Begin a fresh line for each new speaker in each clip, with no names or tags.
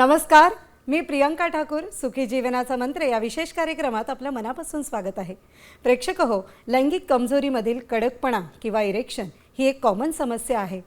नमस्कार मी प्रियंका ठाकूर सुखी जीवनाचा मंत्र या विशेष कार्यक्रमात आपलं मनापासून स्वागत आहे. प्रेक्षक हो लैंगिक कमजोरीमधील कडकपणा किंवा इरेक्शन ही एक कॉमन समस्या आहे.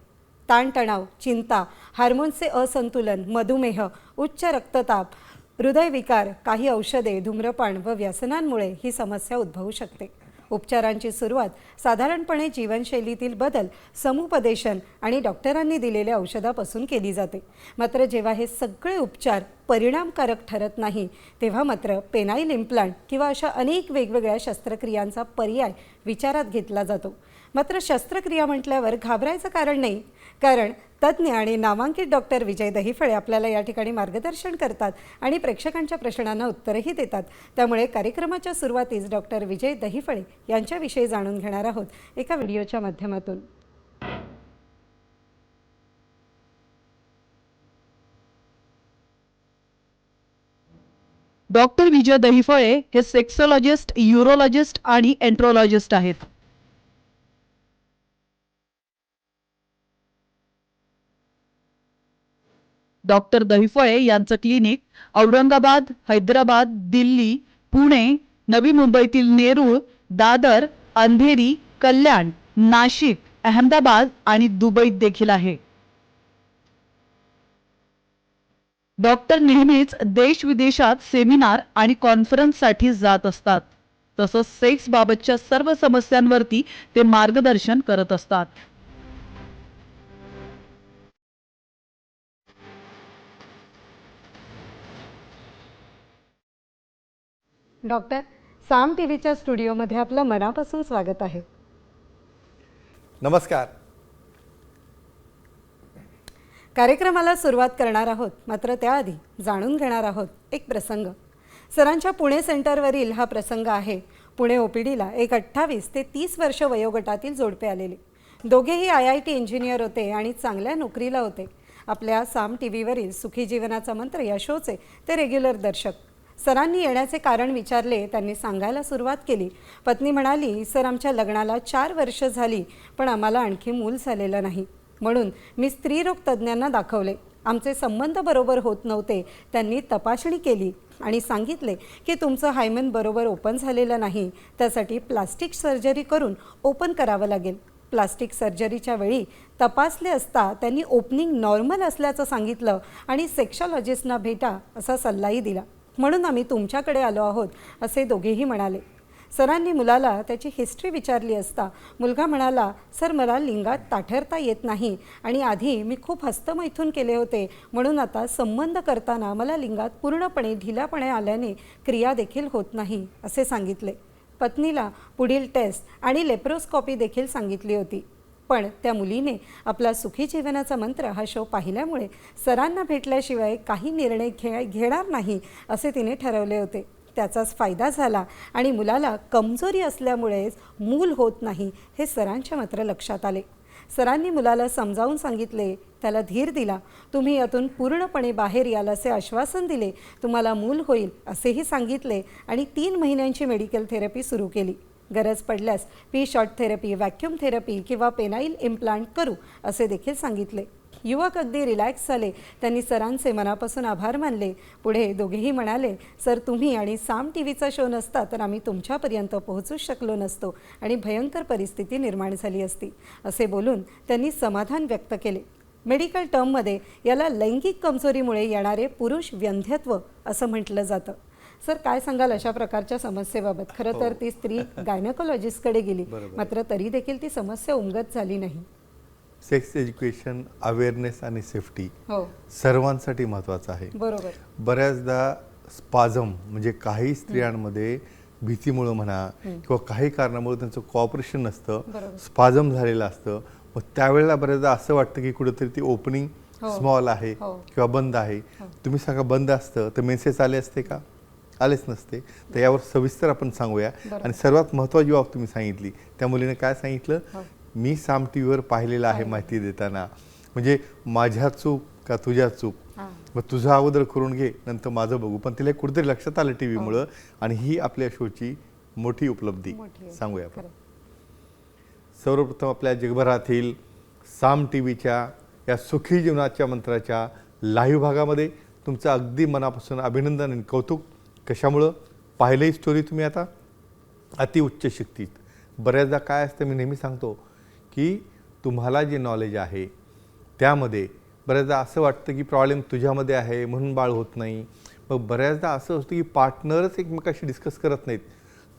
ताणतणाव चिंता हार्मोन्सचे असंतुलन मधुमेह उच्च रक्तताप हृदयविकार काही औषधे धूम्रपान व व्यसनांमुळे ही समस्या उद्भवू शकते. उपचारांची सुरुवात साधारणपणे जीवनशैलीतील बदल समुपदेशन आणि डॉक्टरांनी दिलेल्या औषधापासून केली जाते. मात्र जेव्हा हे सगळे उपचार परिणामकारक ठरत नाही तेव्हा मात्र पेनाईल इम्प्लांट किंवा अशा अनेक वेगवेगळ्या शस्त्रक्रियांचा पर्याय विचारात घेतला जातो. मात्र शस्त्रक्रिया म्हटल्यावर घाबरायचं कारण नाही. कारण तज्ज्ञ आणि नामांकित डॉक्टर विजय दहिफळे आपल्याला या ठिकाणी मार्गदर्शन करतात आणि प्रेक्षकांच्या प्रश्नांना उत्तरही देतात. त्यामुळे कार्यक्रमाच्या सुरुवातीस डॉक्टर विजय दहिफळे यांच्याविषयी जाणून घेणार आहोत एका व्हिडिओच्या माध्यमातून.
डॉक्टर विजय दहिफळे हे सेक्सोलॉजिस्ट युरोलॉजिस्ट आणि एन्ट्रोलॉजिस्ट आहेत. डॉक्टर दहिफळे यांचं क्लिनिक औरंगाबाद हैदराबाद दिल्ली पुणे नवी मुंबईतील नेरूळ दादर अंधेरी कल्याण नाशिक अहमदाबाद आणि दुबईत देखील आहे. डॉक्टर नेहमीच देश विदेशात सेमिनार आणि कॉन्फरन्ससाठी जात असतात. तसंच सेक्स बाबतच्या सर्व समस्यांवरती ते मार्गदर्शन करत असतात.
डॉक्टर साम टी व्हीच्या स्टुडिओमध्ये आपलं मनापासून स्वागत आहे.
नमस्कार.
कार्यक्रमाला सुरुवात करणार आहोत मात्र त्याआधी जाणून घेणार आहोत एक प्रसंग. सरांच्या पुणे सेंटरवरील हा प्रसंग आहे. पुणे ओपीडीला एक अठ्ठावीस ते तीस वर्ष वयोगटातील जोडपे आलेले. दोघेही आय आय टी इंजिनियर होते आणि चांगल्या नोकरीला होते. आपल्या साम टी व्हीवरील सुखी जीवनाचा मंत्र या शोचे ते रेग्युलर दर्शक. सरांनी येण्याचे कारण विचारले त्यांनी सांगायला सुरुवात केली. पत्नी म्हणाली सर आमच्या लग्नाला चार वर्ष झाली पण आम्हाला आणखी मूल झालेलं नाही. म्हणून मी स्त्रीरोग तज्ज्ञांना दाखवले. आमचे संबंध बरोबर होत नव्हते. त्यांनी तपासणी केली आणि सांगितले की तुमचं हायमन बरोबर ओपन झालेलं नाही. त्यासाठी प्लास्टिक सर्जरी करून ओपन करावं लागेल. प्लास्टिक सर्जरीच्या वेळी तपासले असता त्यांनी ओपनिंग नॉर्मल असल्याचं सांगितलं आणि सेक्शॉलॉजिस्टना भेटा असा सल्लाही दिला. म्हणून आम्ही तुमच्याकडे आलो आहोत असे दोघेही म्हणाले. सरांनी मुलाला त्याची हिस्ट्री विचारली असता मुलगा म्हणाला सर मला लिंगात ताठरता येत नाही आणि आधी मी खूप हस्तमैथून केले होते म्हणून आता संबंध करताना मला लिंगात पूर्णपणे ढिलापणे आल्याने क्रिया देखील होत नाही असे सांगितले. पत्नीला पुढील टेस्ट आणि लेप्रोस्कॉपी देखील सांगितली होती. पण त्या मुलीने आपला सुखी जीवनाचा मंत्र हा शो पाहिल्यामुळे सरांना भेटल्याशिवाय काही निर्णय घे घेणार नाही असे तिने ठरवले होते. त्याचाच फायदा झाला आणि मुलाला कमजोरी असल्यामुळेच मूल होत नाही हे सरांच्या मात्र लक्षात आले. सरांनी मुलाला समजावून सांगितले त्याला धीर दिला तुम्ही यातून पूर्णपणे बाहेर याल असे आश्वासन दिले तुम्हाला मूल होईल असेही सांगितले आणि तीन महिन्यांची मेडिकल थेरपी सुरू केली. गरज पडल्यास P shot therapy vacuum therapy किंवा पेनाईल इम्प्लांट करू असे देखील सांगितले. युवक अगदी रिलॅक्स झाले. त्यांनी सरांचे मनापासून आभार मानले. पुढे दोघेही म्हणाले सर तुम्ही आणि साम टी व्हीचा शो नसता तर आम्ही तुमच्यापर्यंत पोहोचूच शकलो नसतो आणि भयंकर परिस्थिती निर्माण झाली असती असे बोलून त्यांनी समाधान व्यक्त केले. मेडिकल टर्ममध्ये याला लैंगिक कमजोरीमुळे येणारे पुरुष व्यंध्यत्व असं म्हटलं जातं. सर काय सांगाल अशा प्रकारच्या समस्येबाबत? खरं तर ती स्त्री गायनकोलॉजिस्टकडे गेली. मात्र तरी देखील ती समस्या उमगत झाली नाही.
सेक्स एज्युकेशन अवेअरनेस आणि सेफ्टी
हो.
सर्वांसाठी महत्त्वाचं आहे.
बरोबर.
बऱ्याचदा स्पाझम म्हणजे काही स्त्रियांमध्ये भीतीमुळं म्हणा किंवा काही कारणामुळे त्यांचं कॉपरेशन नसतं. स्पाझम झालेलं असतं. मग त्यावेळेला बऱ्याचदा असं वाटतं की कुठेतरी ती ओपनिंग
हो.
स्मॉल आहे
हो.
किंवा बंद आहे. तुम्ही सांगा बंद असतं तर मेसेज आले असते का? आलेच नसते. तर यावर सविस्तर आपण सांगूया. आणि सर्वात महत्त्वाची बाब तुम्ही सांगितली. त्या मुलीने काय सांगितलं?
हो.
मी साम टी व्हीवर पाहिलेलं आहे
पाहिलं.
माहिती देताना. म्हणजे माझ्या चूक का तुझ्या चूक?
हां.
मग तुझं अगोदर करून घे नंतर माझं बघू. पण तिला कुठेतरी लक्षात आलं टी व्हीमुळं आणि ही आपल्या शोची मोठी उपलब्धी. सांगूया आपण. सर्वप्रथम आपल्या जगभरातील साम टी व्हीच्या या सुखी जीवनाच्या मंत्राच्या लाईव्ह भागामध्ये तुमचं अगदी मनापासून अभिनंदन आणि कौतुक कशामुळं? पाहिलंही स्टोरी तुम्ही आता? अतिउच्च शक्तीत बऱ्याचदा काय असतं मी नेहमी सांगतो की तुम्हाला जे नॉलेज आहे त्यामध्ये बऱ्याचदा असं वाटतं की प्रॉब्लेम तुझ्यामध्ये आहे म्हणून बाळ होत नाही. मग बऱ्याचदा असं असतं की पार्टनरच एकमेकाशी डिस्कस करत नाहीत.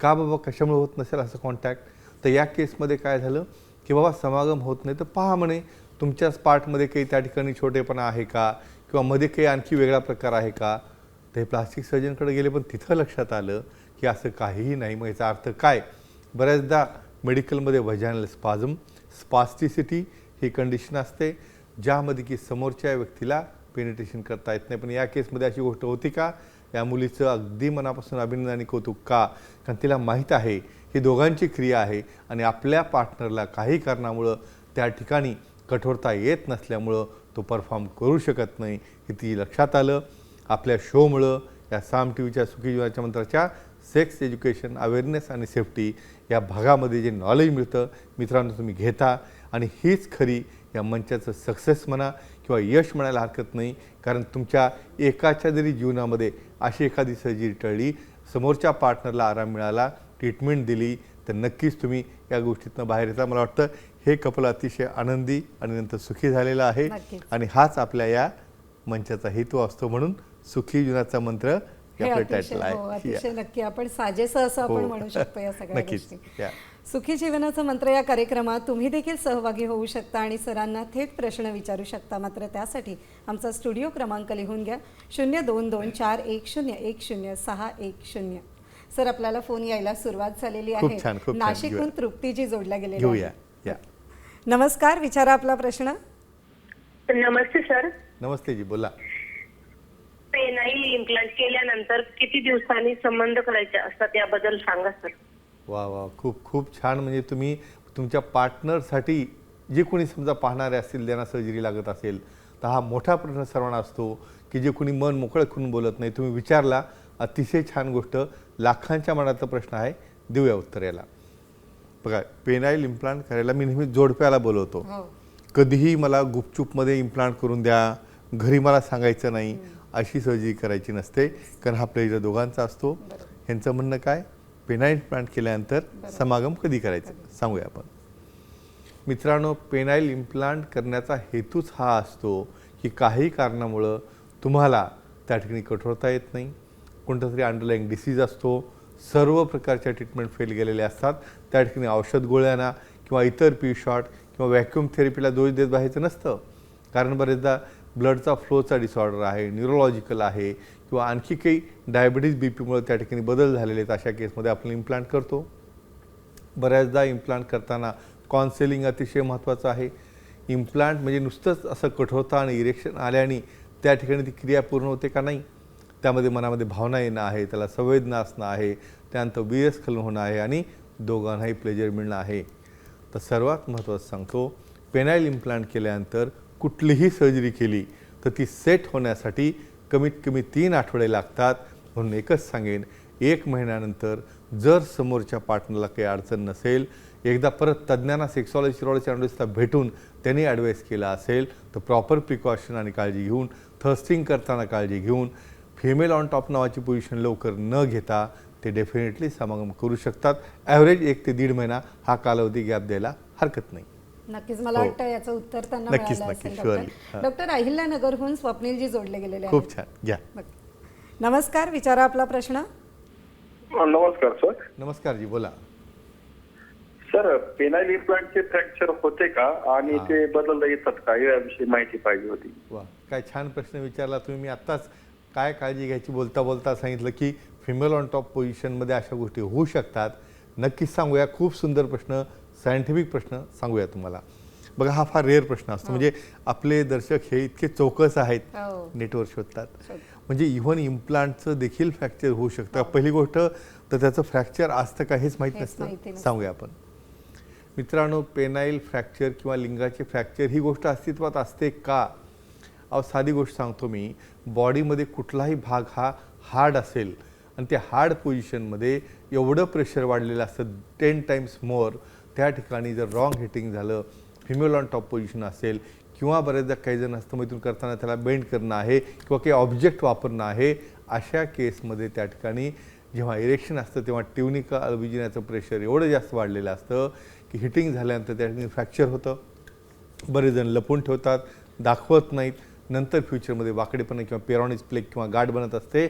का बाबा कशामुळे होत नसेल असं कॉन्टॅक्ट तर या केसमध्ये काय झालं की बाबा समागम होत नाही तर पहा म्हणे तुमच्याच पार्टमध्ये काही त्या ठिकाणी छोटेपणा आहे का? किंवा मध्ये काही आणखी वेगळा प्रकार आहे का? तर हे प्लास्टिक सर्जनकडे गेले पण तिथं लक्षात आलं की असं काहीही नाही. मग याचा अर्थ काय? बऱ्याचदा मेडिकलमध्ये व्हजायनल स्पाझम स्पास्टिसिटी ही कंडिशन असते ज्यामध्ये की समोरच्या व्यक्तीला पेनिटेशन करता येत नाही. पण या केसमध्ये अशी गोष्ट होती का? या मुलीचं अगदी मनापासून अभिनंदन आणि कौतुक का? कारण तिला माहीत आहे ही दोघांची क्रिया आहे आणि आपल्या पार्टनरला काही कारणामुळं त्या ठिकाणी कठोरता येत नसल्यामुळं तो परफॉर्म करू शकत नाही हे ती लक्षात आलं. आपल्या शोमुळं या साम टी व्हीच्या सुखी जीवनाच्या मंत्राच्या सेक्स एज्युकेशन अवेअरनेस आणि सेफ्टी या भागामध्ये जे नॉलेज मिळतं मित्रांनो तुम्ही घेता. आणि हीच खरी या मंचाचं सक्सेस म्हणा किंवा यश म्हणायला हरकत नाही कारण तुमच्या एकाच्या जरी जीवनामध्ये अशी एखादी सर्जरी टळली समोरच्या पार्टनरला आराम मिळाला ट्रीटमेंट दिली तर नक्कीच तुम्ही या गोष्टीतनं बाहेर येता. मला वाटतं हे कपल अतिशय आनंदी आणि नंतर सुखी झालेलं आहे. आणि हाच आपल्या या मंचाचा हेतू असतो म्हणून सुखी जीवनाचा मंत्र हे
अतिशय हो नक्की. आपण साजेसं असं आपण
हो.
म्हणू शकतो या सगळ्या. गोष्टी.
या.
सुखी जीवनाचा मंत्र या कार्यक्रमात तुम्ही देखील सहभागी होऊ शकता आणि सरांना थेट प्रश्न विचारू शकता. मात्र त्यासाठी आमचा स्टुडिओ क्रमांक लिहून घ्या. शून्य दोन दोन चार एक शून्य एक शून्य सहा एक शून्य. सर आपल्याला फोन यायला सुरुवात झालेली
खूप
आहे.
छान, खूप छान.
नाशिकहून. तृप्तीजी जोडल्या गेलेल्या
घेऊया.
आहेत.
या.
नमस्कार विचारा आपला प्रश्न.
नमस्ते सर.
नमस्ते जी बोला.
पेनाईल इम्प्लांट केल्यानंतर किती दिवसांनी संबंध करायचे असतात याबद्दल सांगा सर.
वा वा. खूप खूप छान. म्हणजे तुम्ही तुमच्या पार्टनरसाठी जे कोणी समजा पाहणारे असतील ज्यांना सर्जरी लागत असेल तर हा मोठा प्रश्न सर्वांना असतो की जे कोणी मन मोकळं करून बोलत नाही तुम्ही विचारला अतिशय छान गोष्ट. लाखांच्या मनातला प्रश्न आहे. देऊया उत्तर याला. बघा पेनाईल इम्प्लांट करायला मी नेहमी जोडप्याला बोलवतो.
हो.
कधीही मला गुपचूपमध्ये इम्प्लांट करून द्या. घरी मला सांगायचं नाही. अशी सर्जरी करायची नसते. कारण हा प्लेजर दोघांचा असतो. ह्यांचं म्हणणं काय? पेनाईल इम्प्लांट केल्यानंतर समागम कधी करायचं? सांगूया आपण. मित्रांनो पेनाईल इम्प्लांट करण्याचा हेतूच हा असतो की काही कारणामुळं तुम्हाला त्या ठिकाणी कठोरता येत नाही. कोणता तरी अंडरलाईंग डिसीज असतो. सर्व प्रकारच्या ट्रीटमेंट फेल गेलेले असतात. त्या ठिकाणी औषध गोळ्यांना किंवा इतर पी शॉट किंवा व्हॅक्युम थेरपीला दोष देत बाहेरचं नसतं. कारण बरेचदा ब्लडचा फ्लोचा डिसऑर्डर आहे न्यूरोलॉजिकल आहे किंवा आणखी काही डायबिटीज बी पीमुळे त्या ठिकाणी बदल झालेले आहेत अशा केसमध्ये आपण इम्प्लांट करतो. बऱ्याचदा इम्प्लांट करताना कॉन्सेलिंग अतिशय महत्त्वाचं आहे. इम्प्लांट म्हणजे नुसतंच असं कठोरता आणि इरेक्शन आल्याने त्या ठिकाणी ती क्रिया पूर्ण होते का नाही? त्यामध्ये मनामध्ये भावना येणं आहे त्याला संवेदना असणं आहे त्यानंतर वियस्खलन होणं आहे आणि दोघांनाही प्लेजर मिळणं आहे. तर सर्वात महत्त्वाचं सांगतो पेनाईल इम्प्लांट केल्यानंतर कुठलीही सर्जरी केली तर ती सेट होण्यासाठी कमीत कमी तीन आठवडे लागतात म्हणून एकच सांगेन एक महिन्यानंतर जर समोरच्या पार्टनरला काही अडचण नसेल एकदा परत तज्ज्ञांना सेक्सॉलॉजी सिरॉलॉजी अँडोलिस्टला भेटून त्यांनी ॲडवाईस केला असेल तर प्रॉपर प्रिकॉशन आणि काळजी घेऊन थर्स्टिंग करताना काळजी घेऊन फिमेल ऑन टॉप नावाची पोझिशन लवकर न घेता ते डेफिनेटली समागम करू शकतात. ॲव्हरेज एक ते दीड महिना हा कालावधी गॅप द्यायला हरकत नाही.
नक्कीच मला
हो.
वाटतं याचं उत्तर त्यांना
नक्कीच,
मिळालं
नक्कीच,
असेल
surely.
डॉक्टर
हा.
डॉक्टर अहिल्यानगरहून स्वप्नीलजी जोडले गेलेले आहेत.
खूप छान. घ्या.
बघ. नमस्कार विचारा आपला प्रश्न.
नमस्कार सर.
नमस्कार जी बोला.
सर पेनाईल इम्प्लांटचे फ्रॅक्चर होते का? आणि ते बदलता येतात का? याविषयी माहिती पाहिजे होती.
वा काय छान प्रश्न विचारला तुम्ही. मी आत्ताच काय काळजी घ्यायची बोलता बोलता सांगितलं की फिमेल ऑन टॉप पोझिशनमध्ये अशा गोष्टी होऊ शकतात. नक्कीच सांगूया. खूप सुंदर प्रश्न सायंटिफिक प्रश्न सांगूया तुम्हाला. बघा हा फार रेअर प्रश्न असतो. म्हणजे आपले दर्शक हे इतके चौकस आहेत
हो.
नेटवर शोधतात.
शोध.
म्हणजे इव्हन इम्प्लांटचं देखील फ्रॅक्चर होऊ शकतं. पहिली गोष्ट तर त्याचं फ्रॅक्चर असतं का हेच माहीत नसतं. सांगूया आपण. मित्रांनो पेनाईल फ्रॅक्चर किंवा लिंगाचे फ्रॅक्चर ही गोष्ट अस्तित्वात असते का? अहो साधी गोष्ट सांगतो मी. बॉडीमध्ये कुठलाही भाग हा हार्ड असेल आणि त्या हार्ड पोझिशनमध्ये एवढं प्रेशर वाढलेलं असतं टेन टाइम्स मोर त्या ठिकाणी जर रॉंग हिटिंग झालं फिमेल ऑन टॉप पोझिशन असेल किंवा बऱ्याचदा काही जण हस्तमैथून करताना त्याला बेंड करणं आहे किंवा काही ऑब्जेक्ट वापरणं आहे अशा केसमध्ये त्या ठिकाणी जेव्हा इरेक्शन असतं तेव्हा ट्युनिका अल्बिजिनाचं प्रेशर एवढं जास्त वाढलेलं असतं की हिटिंग झाल्यानंतर त्या ठिकाणी फ्रॅक्चर होतं. बरेच जण लपून ठेवतात दाखवत नाहीत. नंतर फ्युचरमध्ये वाकडेपणा किंवा पेरॉनिस प्लेक किंवा गाठ बनत असते.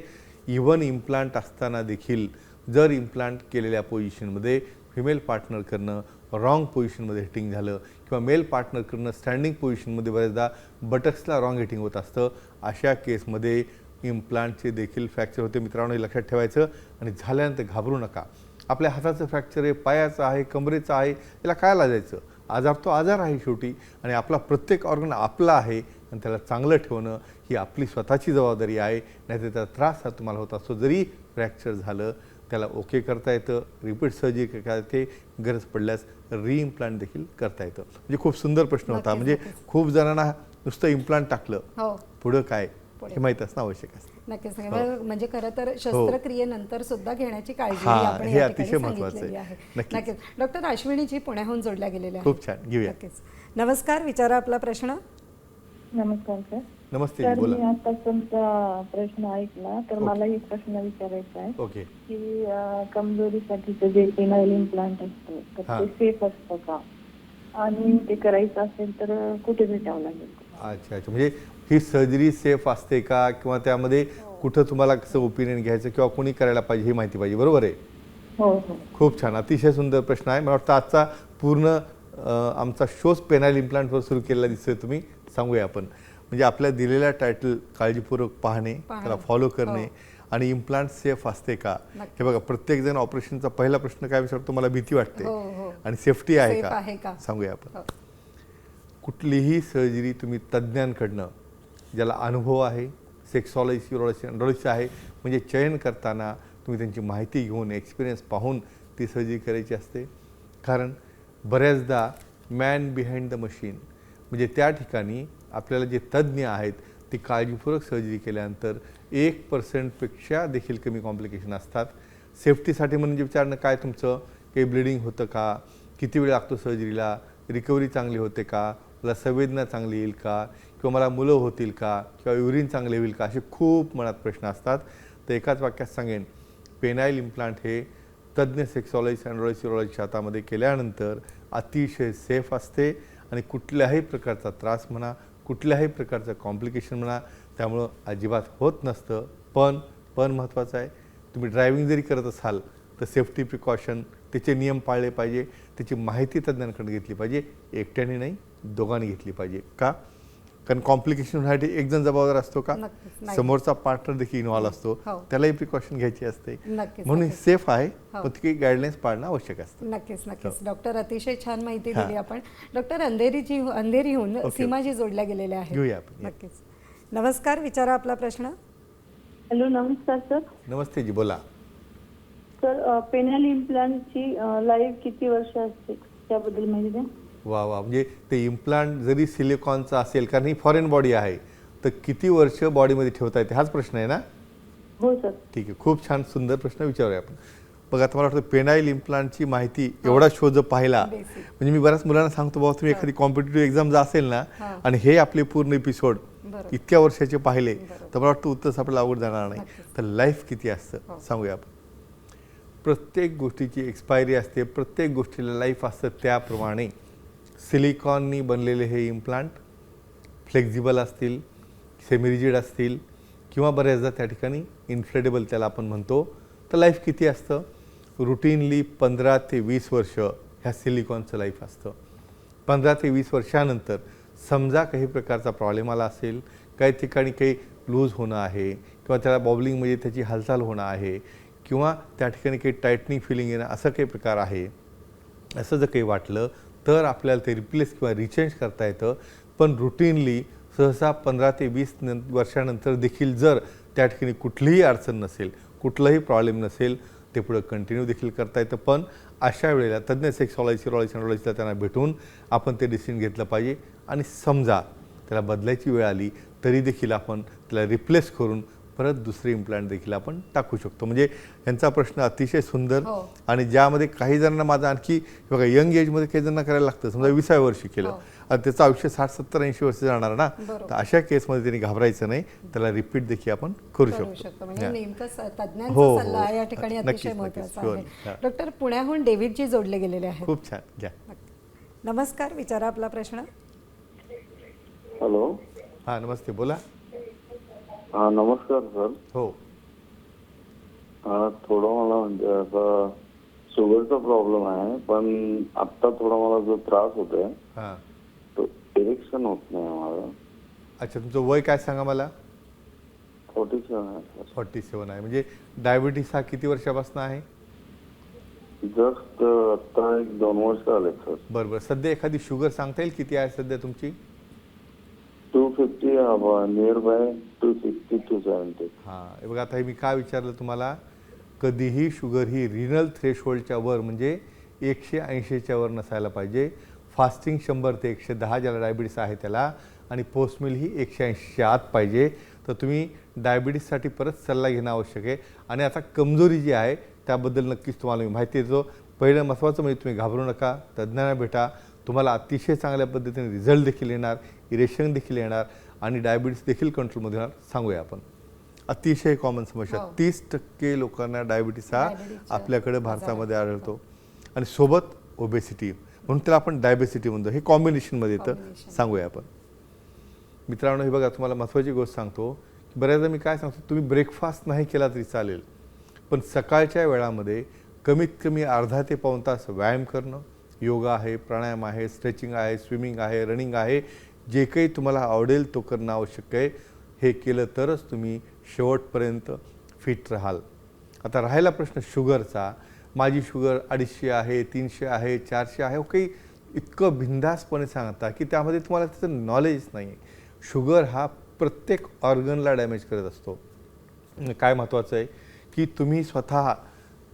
इव्हन इम्प्लांट असताना देखील जर इम्प्लांट केलेल्या पोझिशनमध्ये फिमेल पार्टनर करणं रॉंग पोझिशनमध्ये हिटिंग झालं किंवा मेल पार्टनरकडनं स्टँडिंग पोझिशनमध्ये बऱ्याचदा बटक्सला रॉंग हिटिंग होत असतं. अशा केसमध्ये इम्प्लांटचे देखील फ्रॅक्चर होते. मित्रांनो हे लक्षात ठेवायचं आणि झाल्यानंतर घाबरू नका. आपल्या हाताचं फ्रॅक्चर आहे पायाचं आहे कमरेचं आहे याला काय लाजायचं? आजार तो आजार आहे शेवटी आणि आपला प्रत्येक ऑर्गन आपला आहे आणि त्याला चांगलं ठेवणं ही आपली स्वतःची जबाबदारी आहे. नाहीतर त्याचा त्रास हा तुम्हाला होत असतो. जरी फ्रॅक्चर झालं त्याला ओके करता येतं. रिपीट सर्जरी करता येते गरज पडल्यास रिइम्प्लांट देखील करता येतं. म्हणजे खूप सुंदर प्रश्न होता. म्हणजे. खूप जणांना नुसतं इम्प्लांट टाकलं.
हो.
पुढं काय. हे माहीत असणं आवश्यक असतं.
नक्कीच नक्कीच. म्हणजे- खरं तर शस्त्रक्रियेनंतर सुद्धा घेण्याची काळजी
हा,
आपण
हे अतिशय
सांगितलेली
आहे. नक्कीच.
डॉक्टर अश्विनीजी पुण्याहून जोडल्या गेलेल्या.
खूप छान. घेऊया.
नमस्कार. विचारा आपला प्रश्न.
नमस्कार सर.
नमस्ते
तर
बोला.
मी आता तुमचा प्रश्न ऐकला तर मला एक प्रश्न विचारायचा आहे
ओके.
की अं, कमजोरीसाठीचं जे पेनाईल इम्प्लांट असतं तर
हा.
ते सेफ असतं का? आणि ते करायचं असेल तर कुठे भेटावं लागेल?
अच्छा अच्छा. म्हणजे ही सर्जरी सेफ असते का? किंवा त्यामध्ये कुठं तुम्हाला कसं ओपिनियन घ्यायचं किंवा कोणी करायला पाहिजे ही माहिती पाहिजे. बरोबर आहे?
हो हो.
खूप छान. अतिशय सुंदर प्रश्न आहे. मला वाटतं आजचा पूर्ण अं, आमचा शोज पेनाईल इम्प्लांटवर सुरू केलेला दिसतोय तुम्ही. सांगूया आपण म्हणजे आपल्या दिलेल्या टायटल काळजीपूर्वक पाहणे. त्याला फॉलो करणे
हो.
आणि इम्प्लांट सेफ असते का. हे बघा प्रत्येक जण ऑपरेशनचा पहिला प्रश्न काय विचारतो मला भीती वाटते
हो, हो.
आणि सेफ्टी आहे
का?
सांगूया आपण. कुठलीही सर्जरी तुम्ही तज्ज्ञांकडनं ज्याला अनुभव आहे सेक्सॉलॉजी अँड्रॉलॉजी आहे म्हणजे चयन करताना तुम्ही त्यांची माहिती घेऊन एक्सपिरियन्स पाहून ती सर्जरी करायची असते कारण बऱ्याचदा मॅन बिहाइंड द मशीन म्हणजे त्या ठिकाणी आपल्याला जे तज्ज्ञ आहेत ती काळजीपूर्वक सर्जरी केल्यानंतर एक पर्सेंटपेक्षा देखील कमी कॉम्प्लिकेशन असतात. सेफ्टीसाठी म्हणजे विचारणं काय तुमचं? काही ब्लिडिंग होतं का? किती वेळ लागतो सर्जरीला रिकव्हरी चांगली होते का? मला संवेदना चांगली येईल का? किंवा मला मुलं होतील का? किंवा युरिन चांगले होईल का? असे खूप मनात प्रश्न असतात. तर एकाच वाक्यात सांगेन पेनाईल इम्प्लांट हे तज्ज्ञ सेक्सॉलॉजी अँड्रॉलॉजी सिरोलॉजीच्या हातामध्ये केल्यानंतर अतिशय सेफ असते. आणि कुठल्याही प्रकारचा त्रास म्हणा कुठल्याही प्रकारचं कॉम्प्लिकेशन म्हणा त्यामुळं अजिबात होत नसतं. पण पण महत्त्वाचं आहे तुम्ही ड्रायव्हिंग जरी करत असाल तर सेफ्टी प्रिकॉशन त्याचे नियम पाळले पाहिजे त्याची माहिती तज्ज्ञांकडून घेतली पाहिजे एकट्याने नाही दोघांनी घेतली पाहिजे. का? कारण कॉम्प्लिकेशन होण्यासाठी एक जण जबाबदार असतो का. समोरचा पार्टनर देखील इन्व्हॉल्व असतो.
हो.
त्यालाही प्रिकॉशन घ्यायची असते. म्हणून. सेफ आहे.
हो.
पण ती गाईडलाईन्स पाळणं आवश्यक असतं.
नक्कीच नक्कीच. डॉक्टर अतिशय छान माहिती
हा.
दिली आपण. Doctor अंधेरीजी अंधेरीहून
okay.
सीमाजी जोडल्या गेलेल्या आहेत.
घेऊया आपण.
नक्कीच. नमस्कार विचारा आपला प्रश्न.
हॅलो नमस्कार सर.
नमस्ते जी बोला.
सर पेनाईल इम्प्लांटची लाईफ किती वर्ष असते? त्याबद्दल माहिती द्या.
वा वा. म्हणजे ते इम्प्लांट जरी सिलिकॉनचं असेल कारण ही फॉरेन बॉडी आहे तर किती वर्ष बॉडीमध्ये ठेवता येते? हाच प्रश्न आहे ना?
हो सर
ठीक आहे. खूप छान सुंदर प्रश्न विचारूया आपण. बघा आता मला वाटतं पेनाईल इम्प्लांटची माहिती एवढा शोध पाहिला. म्हणजे मी बऱ्याच मुलांना सांगतो बाबा तुम्ही एखादी कॉम्पिटेटिव्ह एक्झाम जर असेल ना. आणि हे आपले पूर्ण एपिसोड. इतक्या वर्षाचे पाहिले. तर मला वाटतं उत्तर सापडलं अवघड जाणार नाही. तर लाईफ किती असतं?
हो.
सांगूया आपण. प्रत्येक गोष्टीची एक्सपायरी असते प्रत्येक गोष्टीला लाईफ असतं त्याप्रमाणे. सिलिकॉननी बनलेले हे इम्प्लांट फ्लेक्झिबल असतील सेमिरिजिड असतील किंवा बऱ्याचदा त्या ठिकाणी इन्फ्लेडेबल त्याला आपण म्हणतो. तर लाईफ किती असतं? रुटीनली पंधरा ते वीस वर्ष ह्या सिलिकॉनचं लाईफ असतं. पंधरा ते वीस वर्षानंतर समजा काही प्रकारचा प्रॉब्लेम आला असेल काही ठिकाणी काही लूज होणं आहे किंवा त्याला बॉबलिंगमध्ये म्हणजे त्याची हालचाल होणं आहे किंवा त्या ठिकाणी काही टायटनिंग फिलिंग येणं असं काही प्रकार आहे. असं जर काही वाटलं तर आपल्याला ते रिप्लेस किंवा रिचेंज करता येतं. पण रुटीनली सहसा पंधरा ते वीस न वर्षानंतर देखील जर त्या ठिकाणी कुठलीही अडचण नसेल कुठलाही प्रॉब्लेम नसेल ते पुढं कंटिन्यू देखील करता येतं. पण अशा वेळेला तज्ज्ञ सेक्सॉलॉजी रॉलॉजी अँड्रॉलॉजीला त्यांना भेटून आपण ते डिसिजन घेतलं पाहिजे. आणि समजा त्याला बदलायची वेळ आली तरी देखील आपण त्याला रिप्लेस करून परत दुसरे इम्प्लांट देखील आपण टाकू शकतो. म्हणजे यांचा प्रश्न अतिशय सुंदर
हो.
आणि ज्यामध्ये काही जणांना माझा आणखी बघा यंग एजमध्ये काही जणांना करायला लागतं. समजा विसाव्या वर्षी केलं.
हो.
आणि त्याचं आयुष्य साठ सत्तर ऐंशी वर्ष जाणार ना. तर अशा केसमध्ये त्यांनी घाबरायचं नाही. त्याला रिपीट देखील आपण करू शकतो.
म्हणजे
हा. हो, हो. हा.
डॉक्टर पुण्याहून डेव्हिडजी जोडले गेलेले आहेत.
खूप छान. घ्या.
नमस्कार विचारा आपला प्रश्न.
हॅलो.
हां नमस्ते. बोला.
हा नमस्कार सर.
हो.
हा थोडं मला म्हणजे असं शुगरचा प्रॉब्लेम आहे पण आता थोडा मला जो त्रास होतोय
हां.
तो इरेक्शन होत नाही मला
अच्छा तुमचं वय काय सांगा मला?
फोर्टी सेवन आहे सर.
फॉर्टी सेवन आहे. म्हणजे डायबिटीस हा किती वर्षापासून आहे?
जस्ट आता एक दोन वर्ष आले सर.
बरं बरं. सध्या एखादी शुगर सांगता येईल किती आहे सध्या तुमची?
Two fifty near by two sixty two seventy
हां बघा आता हे मी काय विचारलं तुम्हाला? कधीही शुगर ही रिनल थ्रेशहोल्डच्या वर म्हणजे एकशे ऐंशीच्या वर नसायला पाहिजे. फास्टिंग शंभर ते एकशे दहा ज्याला डायबिटीस आहे त्याला आणि पोस्टमिल ही एकशे ऐंशीच्या आत पाहिजे. तर तुम्ही डायबिटीससाठी परत सल्ला घेणं आवश्यक आहे. आणि आता कमजोरी जी आहे त्याबद्दल नक्कीच तुम्हाला मी माहिती देतो. पहिलं महत्त्वाचं म्हणजे तुम्ही घाबरू नका तज्ज्ञांना भेटा. तुम्हाला अतिशय चांगल्या पद्धतीने रिझल्ट देखील येणार इरेशन देखील येणार आणि डायबिटीस देखील कंट्रोलमध्ये येणार. सांगूया आपण. अतिशय कॉमन समस्या.
हो.
तीस टक्के लोकांना डायबिटीस हा आपल्याकडे भारतामध्ये आढळतो. आणि सोबत ओबेसिटी म्हणून त्याला आपण डायबेसिटी म्हणतो. हे कॉम्बिनेशनमध्ये येतं. सांगूया आपण. मित्रांनो हे बघा तुम्हाला महत्त्वाची गोष्ट सांगतो. की बऱ्याचदा मी काय सांगतो तुम्ही ब्रेकफास्ट नाही केला तरी चालेल. पण सकाळच्या वेळामध्ये कमीत कमी अर्धा ते पाऊण तास व्यायाम करणं योगा आहे प्राणायाम आहे स्ट्रेचिंग आहे स्विमिंग आहे रनिंग आहे. जे काही तुम्हाला आवडेल तो करणं आवश्यक आहे. हे केलं तरच तुम्ही शेवटपर्यंत फिट राहाल. आता राहिला प्रश्न शुगरचा. माझी शुगर अडीचशे आहे तीनशे आहे चारशे आहे. हो काही इतकं बिंदासपणे सांगता की त्यामध्ये तुम्हाला त्याचं नॉलेज नाही आहे शुगर हा प्रत्येक ऑर्गनला डॅमेज करत असतो. काय महत्त्वाचं आहे की तुम्ही स्वतः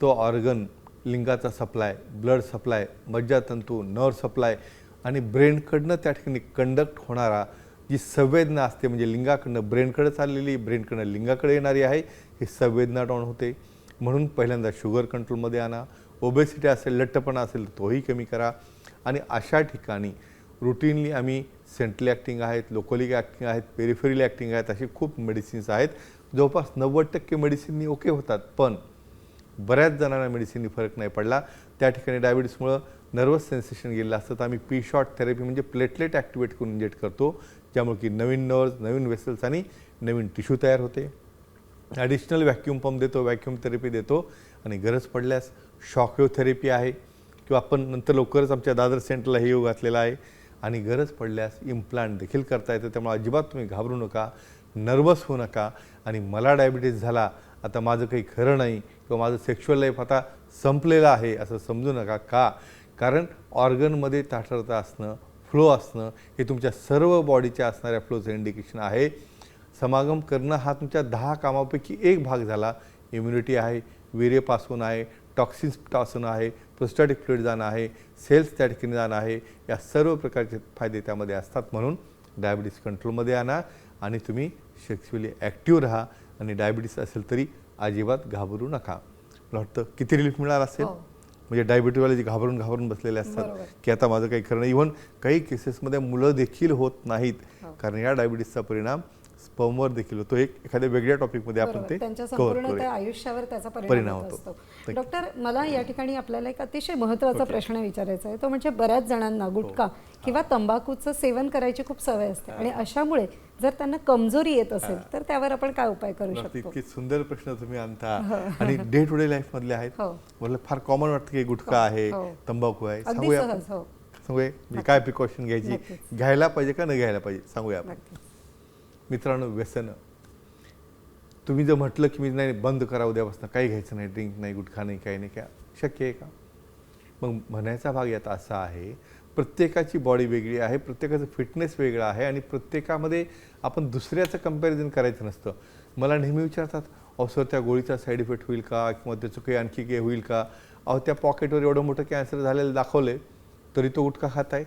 तो ऑर्गन लिंगाचा सप्लाय ब्लड सप्लाय मज्जातंतू नर्व सप्लाय आणि ब्रेनकडनं त्या ठिकाणी कंडक्ट होणारा जी संवेदना असते म्हणजे लिंगाकडनं ब्रेनकडे चाललेली ब्रेनकडनं लिंगाकडे येणारी आहे ही संवेदना डाऊन होते. म्हणून पहिल्यांदा शुगर कंट्रोलमध्ये आणा. ओबेसिटी असेल लठ्ठपणा असेल तोही कमी करा. आणि अशा ठिकाणी रुटीनली आम्ही सेंट्रल ॲक्टिंग आहेत लोकली ॲक्टिंग आहेत पेरिफेरल ॲक्टिंग आहेत असे खूप मेडिसिन्स आहेत. जवळपास नव्वद टक्के मेडिसिननी ओके होतात. पण बऱ्याच जणांना मेडिसिननी फरक नाही पडला. त्या ठिकाणी डायबिटीसमुळं नर्वस सेन्सेशन गेलेलं असतं तर आम्ही पी शॉट थेरपी म्हणजे प्लेटलेट ॲक्टिवेट करून इंजेक्ट करतो. ज्यामुळे की नवीन नर्व्स नवीन वेसल्स आणि नवीन टिश्यू तयार होते. ॲडिशनल व्हॅक्यूम पंप देतो व्हॅक्यूम थेरपी देतो. आणि गरज पडल्यास शॉकवेव थेरपी आहे. किंवा आपण नंतर लवकरच आमच्या दादर सेंटरला हे योग घातलेला आहे. आणि गरज पडल्यास इम्प्लांट देखील करता येतं. त्यामुळे अजिबात तुम्ही घाबरू नका. नर्वस होऊ नका. आणि मला डायबिटीस झाला आता माझं काही खरं नाही. किंवा माझं सेक्शुअल लाईफ आता संपलेलं आहे असं समजू नका. का? कारण ऑर्गनमध्ये ताठरता असणं फ्लो असणं हे तुमच्या सर्व बॉडीच्या असणाऱ्या फ्लोचं इंडिकेशन आहे. समागम करणं हा तुमच्या दहा कामापैकी एक भाग झाला. इम्युनिटी आहे वीर्यपासून आहे टॉक्सिन्सपासून आहे प्रोस्टॅटिक फ्लुइड जाणं आहे सेल्स त्या ठिकाणी जाणं आहे. या सर्व प्रकारचे फायदे त्यामध्ये असतात म्हणून डायबिटीस कंट्रोलमध्ये आणा आणि तुम्ही सेक्स्युअली ॲक्टिव्ह राहा आणि डायबिटीस असेल तरी अजिबात घाबरू नका मला वाटतं किती रिलीफ मिळाला असेल
हो.
म्हणजे डायबिटीवाले जे घाबरून घाबरून बसलेले असतात. की आता माझं काही खरं नाही इव्हन काही केसेसमध्ये मुलं देखील होत नाहीत
हो.
कारण या डायबिटीसचा परिणाम स्पर्मवर देखील होतो. एक एखाद्या वेगळ्या टॉपिकमध्ये आपण. ते
त्यांच्या संपूर्ण आयुष्यावर त्याचा
परिणाम
होत डॉक्टर मला या ठिकाणी आपल्याला एक अतिशय महत्त्वाचा प्रश्न विचारायचा आहे. तो म्हणजे बऱ्याच जणांना गुटखा किंवा तंबाखूचं सेवन करायची खूप सवय असते. आणि अशामुळे जर त्यांना कमजोरी येत असेल तर त्यावर आपण काय उपाय करू शकतो?
इतके सुंदर प्रश्न तुम्ही आणता. आणि डे टू डे लाईफ मधले आहेत.
हो.
मला फार कॉमन वाटतं की गुटखा आहे
हो.
तंबाखू आहे. सांगूया?
हो.
सांगूया. काय प्रिकॉशन घ्यायची. घ्यायला पाहिजे का न घ्यायला पाहिजे? सांगूया आपण. मित्रांनो व्यसन. तुम्ही जर म्हटलं की मी नाही बंद करा उद्यापासून काही घ्यायचं नाही ड्रिंक नाही गुटखा नाही काही नाही काय? शक्य आहे का? मग म्हणायचा भाग यात असा आहे प्रत्येकाची बॉडी वेगळी आहे प्रत्येकाचं फिटनेस वेगळं आहे आणि प्रत्येकामध्ये आपण दुसऱ्याचं कंपॅरिझन करायचं नसतं. मला नेहमी विचारतात अहो सर त्या गोळीचा साईड इफेक्ट होईल का? किंवा त्याचं काही आणखी काही होईल का? अहो त्या पॉकेटवर एवढं मोठं कॅन्सर झालेलं दाखवलं तरी तो गुटखा खात आहे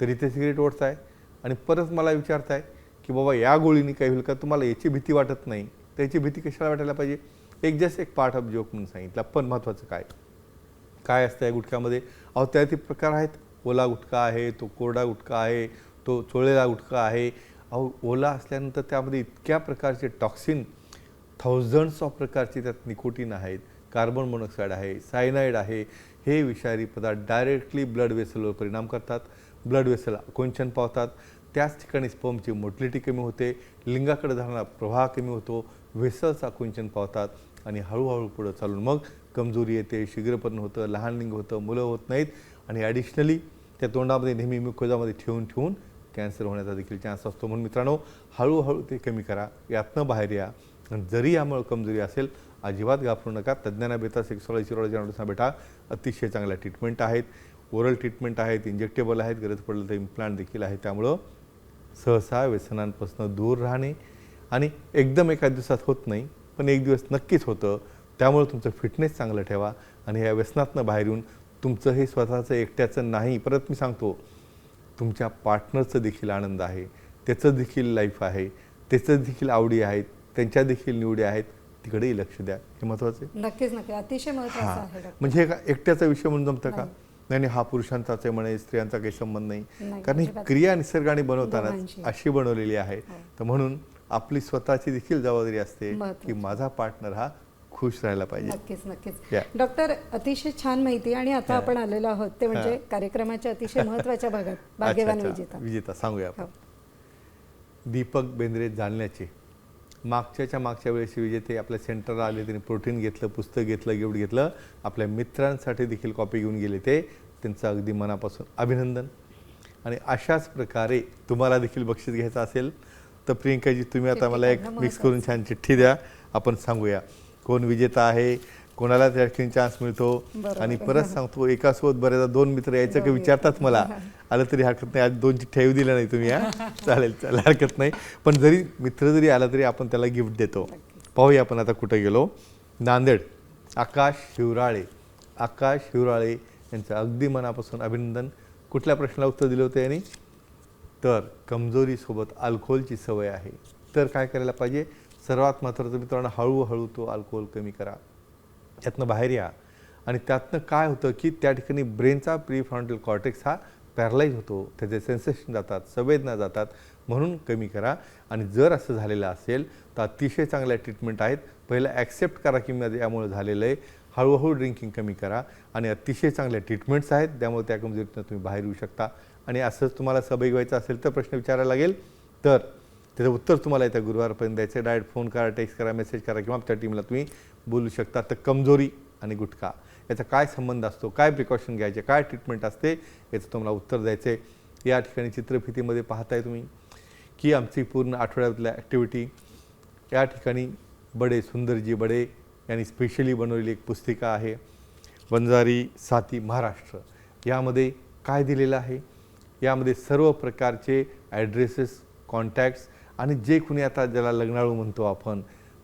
तरी ते सिगरेट ओढताय आणि परत मला विचारताय की बाबा या गोळीने काही होईल का? तुम्हाला याची भीती वाटत नाही. त्याची भीती कशाला वाटायला पाहिजे? एक जस्ट एक पार्ट ऑफ जोक म्हणून सांगितलं. पण महत्त्वाचं काय? काय असतं या गुटख्यामध्ये? अहो त्यातील प्रकार आहेत. ओला गुटखा आहे तो कोरडा गुटखा आहे तो चोळेला गुटखा आहे. अहो ओला असल्यानंतर त्यामध्ये इतक्या प्रकारचे टॉक्सिन थाउजंड्स ऑफ प्रकारचे त्यात निकोटीन आहेत कार्बन मोनॉक्साईड आहे सायनाईड आहे. हे विषारी पदार्थ डायरेक्टली ब्लड वेसलवर परिणाम करतात. ब्लड वेसल आकुंचन पावतात? त्याच ठिकाणी स्पर्मची मोटिलिटी कमी होते लिंगाकडे जाणारा प्रवाह कमी होतो व्हेसल्स आकुंचन पावतात आणि हळूहळू पुढं चालून मग कमजोरी येते शीघ्रपण होतं लहान लिंग होतं मुलं होत नाहीत आणि ॲडिशनली त्या तोंडामध्ये नेहमी मुखोजामध्ये ठेवून ठेवून कॅन्सर होण्याचा देखील चान्स असतो. म्हणून मित्रांनो हळूहळू ते कमी करा यातनं बाहेर या. जरी यामुळे कमजोरी असेल अजिबात घाबरू नका. तज्ज्ञांना भेटा सेक्सॉलॉजी सिरोलॉजी डॉक्टर्सना भेटा अतिशय चांगल्या ट्रीटमेंट आहेत. ओरल ट्रीटमेंट आहेत इंजेक्टेबल आहेत गरज पडलं तर इम्प्लांट देखील आहे त्यामुळं. सहसा व्यसनांपासून दूर राहणे आणि एकदम एका दिवसात होत नाही पण एक दिवस नक्कीच होतं. त्यामुळे तुमचं फिटनेस चांगलं ठेवा आणि या व्यसनातनं बाहेर येऊन तुमचं हे स्वतःचं एकट्याचं नाही. परत मी सांगतो तुमच्या पार्टनरचं देखील आनंद आहे. त्याचं देखील लाईफ आहे. त्याचं देखील आवडी आहेत. त्यांच्या देखील निवडी आहेत. तिकडेही लक्ष द्या. हे महत्त्वाचं आहे.
नक्कीच नक्की अतिशय महत्वाचं
म्हणजे एकट्याचा विषय म्हणून जमतं का?
नाही.
हा पुरुषांचाच आहे म्हणे स्त्रियांचा काही संबंध नाही कारण ही. क्रिया निसर्गाने बनवताना. अशी बनवलेली आहे
हो.
तर म्हणून आपली स्वतःची देखील जबाबदारी असते. की माझा पार्टनर हा खुश राहायला पाहिजे
नक्कीच नक्कीच. डॉक्टर अतिशय छान माहिती आणि आता आपण आलेलो आहोत ते म्हणजे कार्यक्रमाच्या अतिशय महत्त्वाच्या भागात भाग्यवान. विजेता
विजेता सांगूया आपण
हो.
दीपक बेंद्रे जालन्याचे मागच्याच्या मागच्या वेळेस विजेते आपल्या सेंटरला आले त्यांनी प्रोटीन घेतलं पुस्तक घेतलं गिफ्ट घेतलं. आपल्या मित्रांसाठी देखील कॉपी घेऊन गेले ते. त्यांचं अगदी मनापासून अभिनंदन. आणि अशाच प्रकारे तुम्हाला देखील बक्षीस घ्यायचं असेल तर प्रियंकाजी तुम्ही आता मला एक मिक्स करून छान चिठ्ठी द्या. आपण सांगूया कोण विजेता आहे कोणाला ठिकाणी चान्स मिळतो. आणि परत सांगतो एकासोबत बऱ्याचदा दोन मित्र यायचं की. विचारतात मला. आलं तरी हरकत नाही. आज दोन चिठ्ठ्या येऊ दिल्या नाही तुम्ही हा? चालेल चालेल हरकत नाही. पण जरी मित्र जरी आला तरी आपण त्याला गिफ्ट देतो. पाहूया आपण आता कुठं गेलो. नांदेड आकाश शिवराळे. आकाश शिवराळे यांचं अगदी मनापासून अभिनंदन. कुठल्या प्रश्नाला उत्तर दिलं होतं यांनी? तर कमजोरीसोबत अल्कोहोलची सवय आहे. तर काय करायला पाहिजे? सर्वात महत्त्वाचं मित्रांनो हळूहळू तो अल्कोहोल कमी करा. त्यातनं बाहेर या. आणि त्यातनं काय होतं की त्या ठिकाणी ब्रेनचा प्रीफ्रंटल कॉर्टेक्स हा पॅरलाईज होतो. त्याचे सेन्सेशन जातात संवेदना जातात म्हणून कमी करा. आणि जर असं झालेलं असेल तर अतिशय चांगल्या ट्रीटमेंट आहेत. पहिलं ॲक्सेप्ट करा की मी यामुळे झालेलं आहे. हळूहळू ड्रिंकिंग कमी करा. आणि अतिशय चांगल्या ट्रीटमेंट्स आहेत. त्यामुळे त्या कमजोरीतनं तुम्ही बाहेर येऊ शकता. आणि असंच तुम्हाला सहभागी व्हायचं असेल तर प्रश्न विचारायला लागेल. तर त्याचं उत्तर तुम्हाला येत्या गुरुवारपर्यंत द्यायचं डायरेक्ट फोन करा टेक्स्ट करा मेसेज करा किंवा त्या टीमला तुम्ही बोलू शकता तर कमजोरी आणि गुटखा याचा काय संबंध असतो? काय प्रिकॉशन घ्यायचे? काय ट्रीटमेंट असते? याचं तुम्हाला उत्तर द्यायचं आहे या ठिकाणी चित्रफितीमध्ये पाहताय तुम्ही की आमची पूर्ण आठवड्यातल्या ॲक्टिव्हिटी या ठिकाणी बडे सुंदरजी बडे यांनी स्पेशली बनवलेली एक पुस्तिका आहे. वंजारी साती महाराष्ट्र. यामध्ये काय दिलेलं आहे? यामध्ये सर्व प्रकारचे ॲड्रेसेस कॉन्टॅक्ट्स आणि जे कुणी आता ज्याला लग्नाळू म्हणतो आपण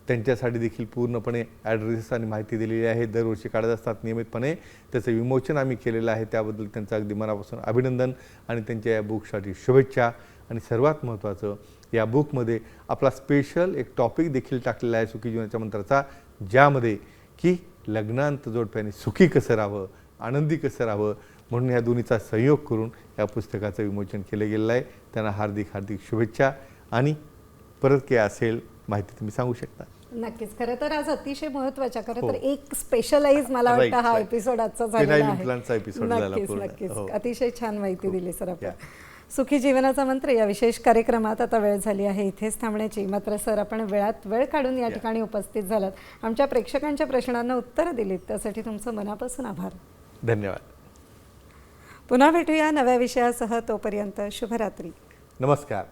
त्यांच्यासाठी देखील पूर्णपणे ॲड्रेस आणि माहिती दिलेली आहे. दरवर्षी काढत असतात नियमितपणे. त्याचं विमोचन आम्ही केलेलं आहे. त्याबद्दल त्यांचं अगदी मनापासून अभिनंदन आणि त्यांच्या या बुकसाठी शुभेच्छा. आणि सर्वात महत्त्वाचं या बुकमध्ये आपला स्पेशल एक टॉपिक देखील टाकलेला आहे सुखी जीवनाच्या मंत्राचा ज्यामध्ये की लग्नांत जोडप्याने सुखी कसं राहावं आनंदी कसं राहावं म्हणून या दोन्हीचा संयोग करून या पुस्तकाचं विमोचन केलं गेलेलं आहे. त्यांना हार्दिक हार्दिक शुभेच्छा आणि परत काय असेल माहिती तुम्ही सांगू शकता.
नक्कीच. खरं तर आज अतिशय महत्त्वाच्या खरं तर
हो.
एक स्पेशलाइज मला वाटतं हा. एपिसोड आजचा झालेला
implantचा
आहे
झाला
नक्कीच. नक्कीच.
हो.
अतिशय छान माहिती दिली सर आपण. सुखी जीवनाचा मंत्र या विशेष कार्यक्रमात आता वेळ झाली आहे. इथेच थांबण्याची. मात्र सर आपण वेळात वेळ काढून या. ठिकाणी उपस्थित झालात. आमच्या प्रेक्षकांच्या प्रश्नांना उत्तरं दिलीत. त्यासाठी तुमचं मनापासून आभार.
धन्यवाद.
पुन्हा भेटूया नव्या विषयासह. तोपर्यंत शुभरात्री.
नमस्कार.